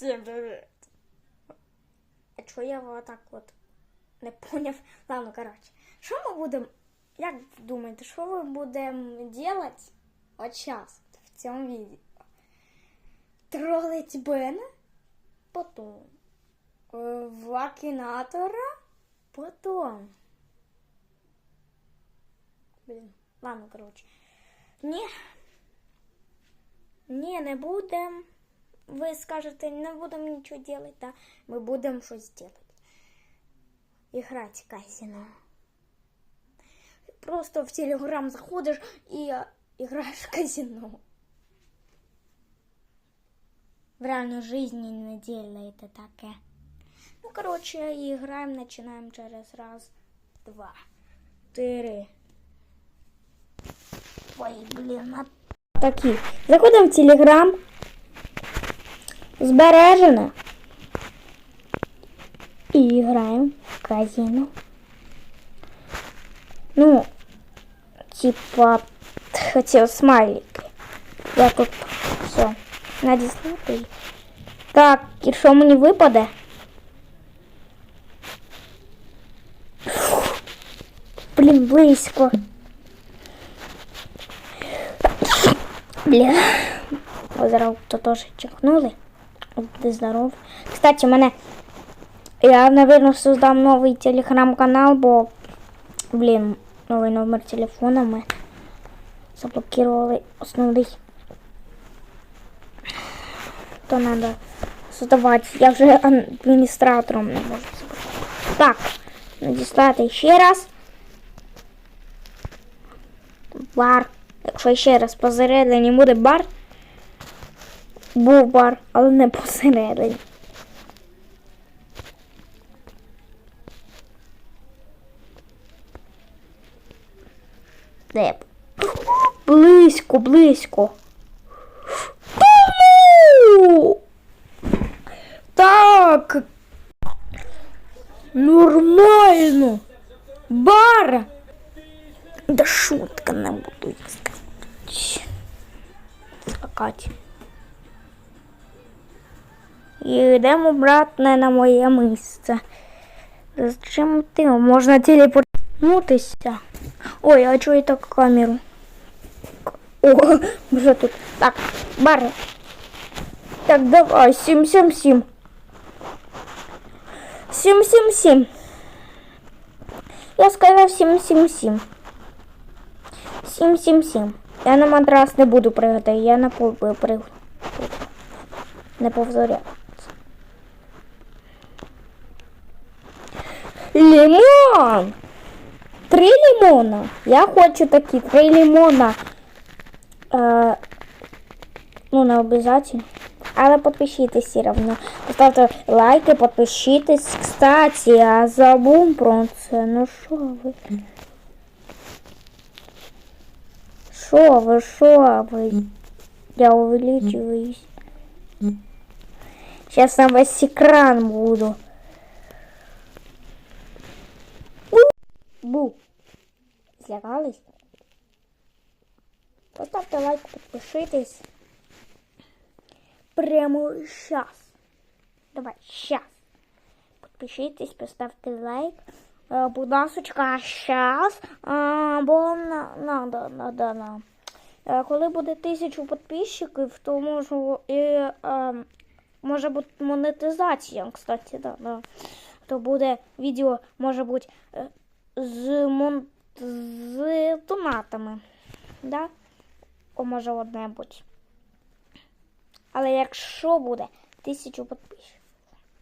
Всім привіт! Чого я отак от не поняв? Ладно, коротше. Що ми будемо, як думаєте, що ми будемо делать от сейчас в цьому відео? Тролить Бена, потом е, в потом. Блін, ладно, коротше. Ні. Ні, не будемо. Ви скажете, не будемо нічого делать, да? Ми будемо щось делать. Играть казино. Просто в Телеграм заходиш і е, играешь в казино. В реальной жизни не делает таке. Ну, короче, играем, начинаем через раз, два, три. Ой, блин, а... Такі. Заходимо в Телеграм. Збережено. І граємо в казино. Ну, типа, хотів смайлики. Я тут все надіслати. Так, і що мені випаде? Фух. Блін, близько. Бля. Озеро то теж чихнули. Ти здоров. Кстати, мене. Я, наверное, создам новий телеграм-канал, бо, блін, новий номер телефона ми заблокировали основний. То надо создавати. Я вже адміністратором не можу зробити. Так, надіслати ще раз. Бар. Якщо ще раз посередині буде бар. Був бар, але не посередині. Де? Близько, близько. Так. Нормально. Бар. Да шутка не буду я сказати. І йдемо, брат, не на моє місце. Зачем ти? Можна телепортнутися. Ой, а чого я так камеру? О, вже тут. Так, бар. Так, давай, 777. 777. Я сказав 777. 777. Я на матрас не буду пригати, я на пол пригну. Не повторяю. Лимон! Три лимона. Я хочу такі три лимона. Е, ну, не обов'язково. Але підпишитесь все равно. Поставте лайки, підпишитесь. Кстати, я забув про це. Ну що ви? Що ви, що ви? Я увеличиваюсь. Сейчас на весь экран буду. Злякались? Поставьте лайк, подпишитесь. Прямо сейчас. Давай, сейчас. Подпишитесь, поставьте лайк. Будь ласочка, сейчас. Бо на- надо, надо. Е, Коли буде тисячу підписчиків, то можу і е, може бути монетизація, кстати, да, да. То буде відео, може бути е, з, мон... з томатами. Да? О, може одне бути. Але якщо буде тисячу підписчиків,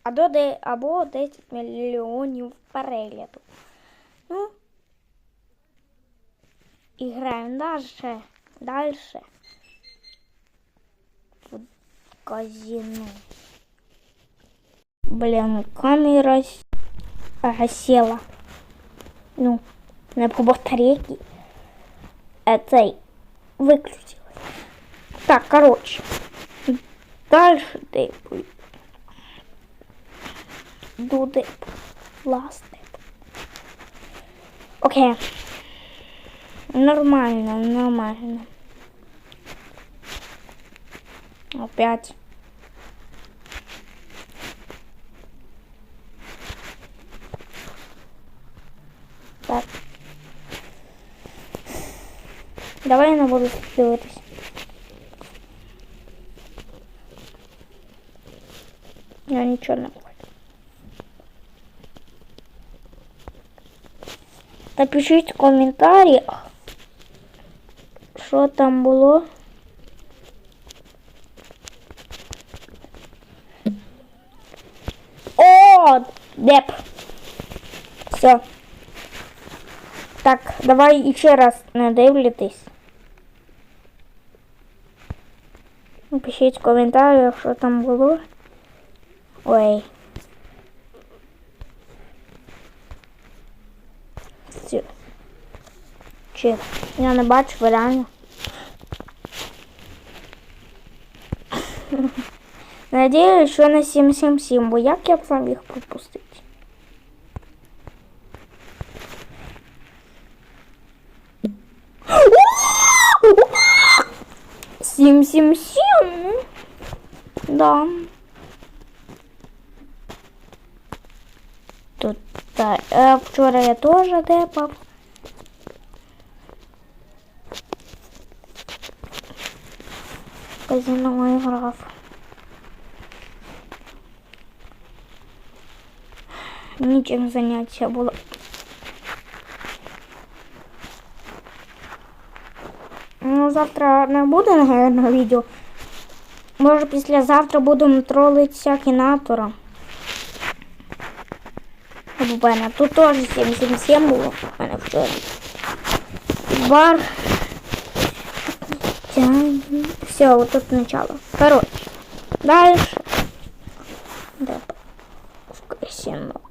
а або 10 мільйонів перегляду. Ну, і граємо далі. Дальше. В казино. Блин, камера с- села. Ну, на по батарейке. Этой выключилась. Так, дейп. До дейп. Last дейп. Окей. Нормально, нормально. Опять. Давай я не буду дивитись. Я нічого не хочу. Напишіть в коментарях, що там було. О, деп. Все. Так, давай ще раз не дивлюйтесь. Напишіть в коментарях, що там було. Ой. Чи? Я не бачу реально. Надіюсь, що на 777, бо як я б сам їх пропустив? 777. Да. Тут так. Да. Е, вчора я тоже депав. Казино грав. Ничем заняття було. Ну, завтра не буде, наверное, відео. Може, післязавтра будемо тролити акінатора. У мене тут теж 777 було. У мене вчора. Бар. Все, вот тут начало. Короче. Дальше. Да. В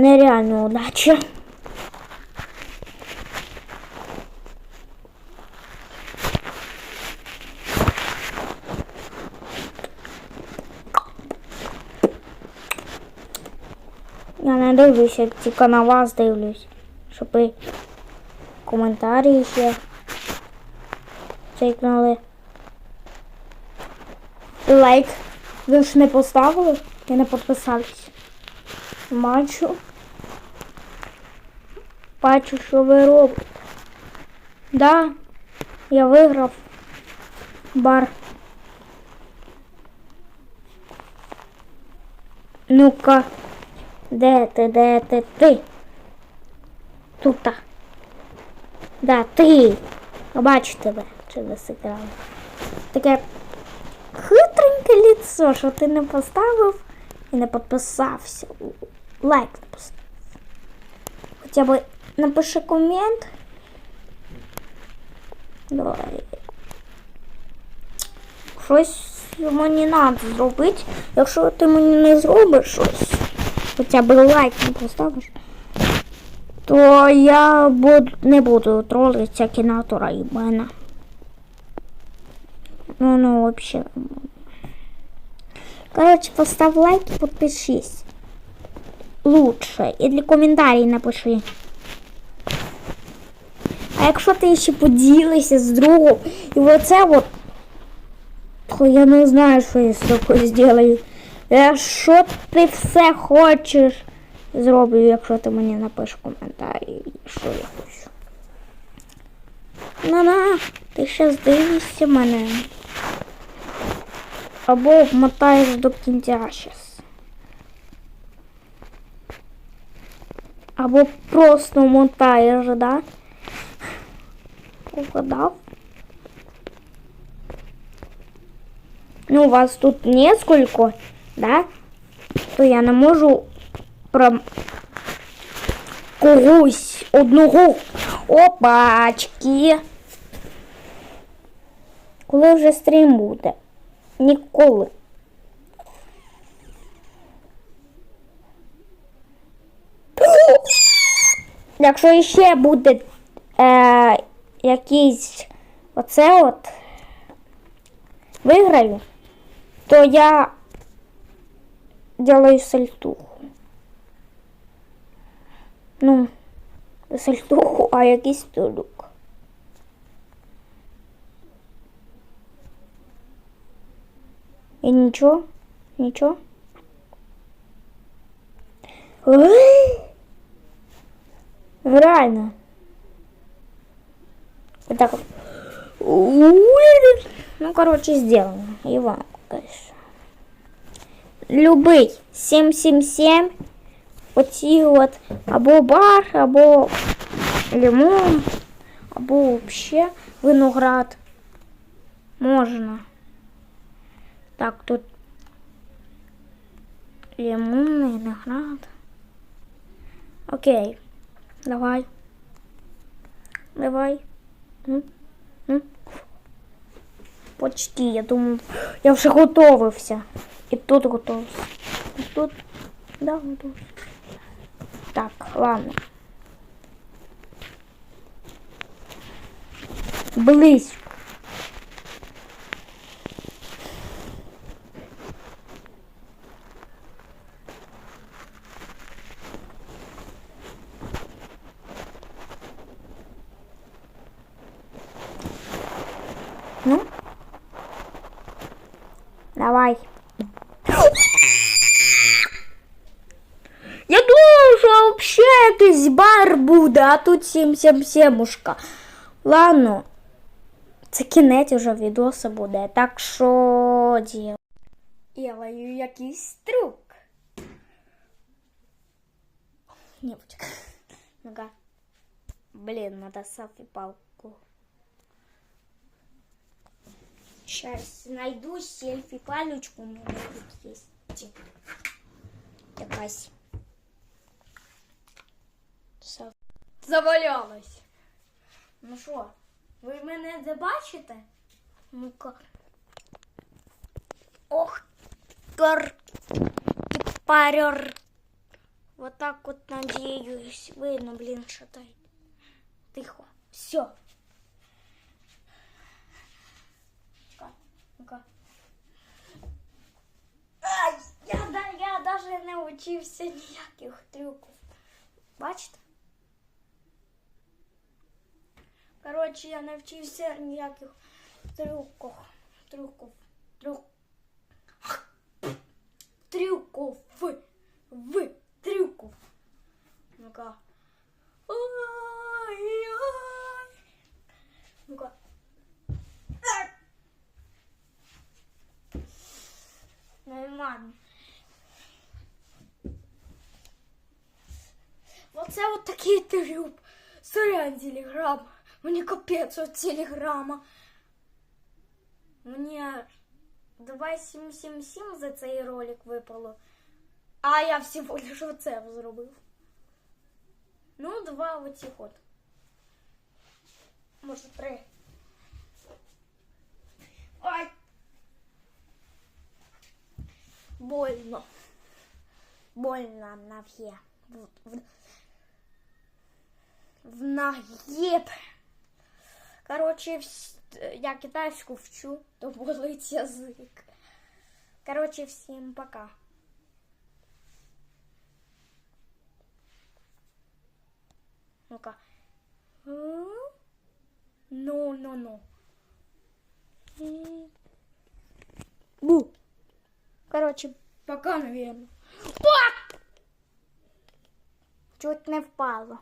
Нереальная удача. Я не дивлюся, тільки на вас дивлюсь, щоб ви коментарі ще цикнули. Лайк. Ви ж не поставили і не підписались. Бачу. Бачу, що ви робите. Да, я виграв бар. Ну-ка. Де ти, де ти, ти? Тута. Да, ти. Бачу тебе через екран. Таке хитреньке ліцо, що ти не поставив і не підписався. Лайк не поставив. Хоча б напиши комент. Давай. Щось мені треба зробити. Якщо ти мені не зробиш щось, хоча б лайк не поставиш, то я буду, не буду тролити кінатора і мене. Ну, ну, вообще. Короче, поставь лайк и подпишись. Лучше. І для коментарій напиши. А якщо ти ще поділишся з другом, і оце от, то я не знаю, що я з тобою зроблю. Якщо ти все хочеш, зроблю, якщо ти мені напишеш коментарі, що я хочу. На-на, ти ще здивишся мене. Або обмотаєш до кінця щас. Або просто мотаєш, да? Угадав? Ну, вас тут несколько, да? То я не можу про когось одного. Опачки. Коли вже стрім буде? Ніколи. Якщо ще буде якийсь оце от виграю, то я делаю сальтуху. Ну, сальтуху, а якийсь трюк. І нічого? Нічого? Реально. Ну, короче, сделано. И вам, конечно. Любий 777. Оці от або бар, або лимон, або взагалі виноград. Можна. Так, тут лимон, виноград. Окей. Давай. Давай. Почти, я думаю, я вже готовився. І тут готовився. І тут, да, готовився. Так, ладно. Близько. взагалі якийсь бар буде, а тут 777 Ладно. Це кінець уже відоса буде, так що діл. Делаю якийсь трюк. Не, почекай. Ну-ка. Блин, надо селфи-палку. Сейчас найду селфи-палочку. У меня тут есть. Якась. Завалялась. Ну що, ви мене не бачите? Ну-ка. Ох, кар. Парер. Вот так вот надеюсь. Видно, блин, шатает. Тихо. Все. Ну-ка. Я, я даже не учився ніяких трюків. Бачите? Коротше, я не вчився ніяких трюків. Трюків. Трюк. Трюков. В. Трюков. Ну-ка. Ой-ой. Ну-ка. Ай. Нормально. Оце от такий трюк. Сорян, телеграм. Мені капець от телеграма. Мені 2777 за цей ролик випало. А я всього лиш оце зробив. Ну, два оці от. Може, три. Ой. Больно. Больно нав'є. В, в, в нагиб. Короче, вс- я китайську вчу, то болить язик. Короче, всім пока. Ну-ка. Ну, ну, ну. Бу. Короче, пока, наверное. Чуть не впало.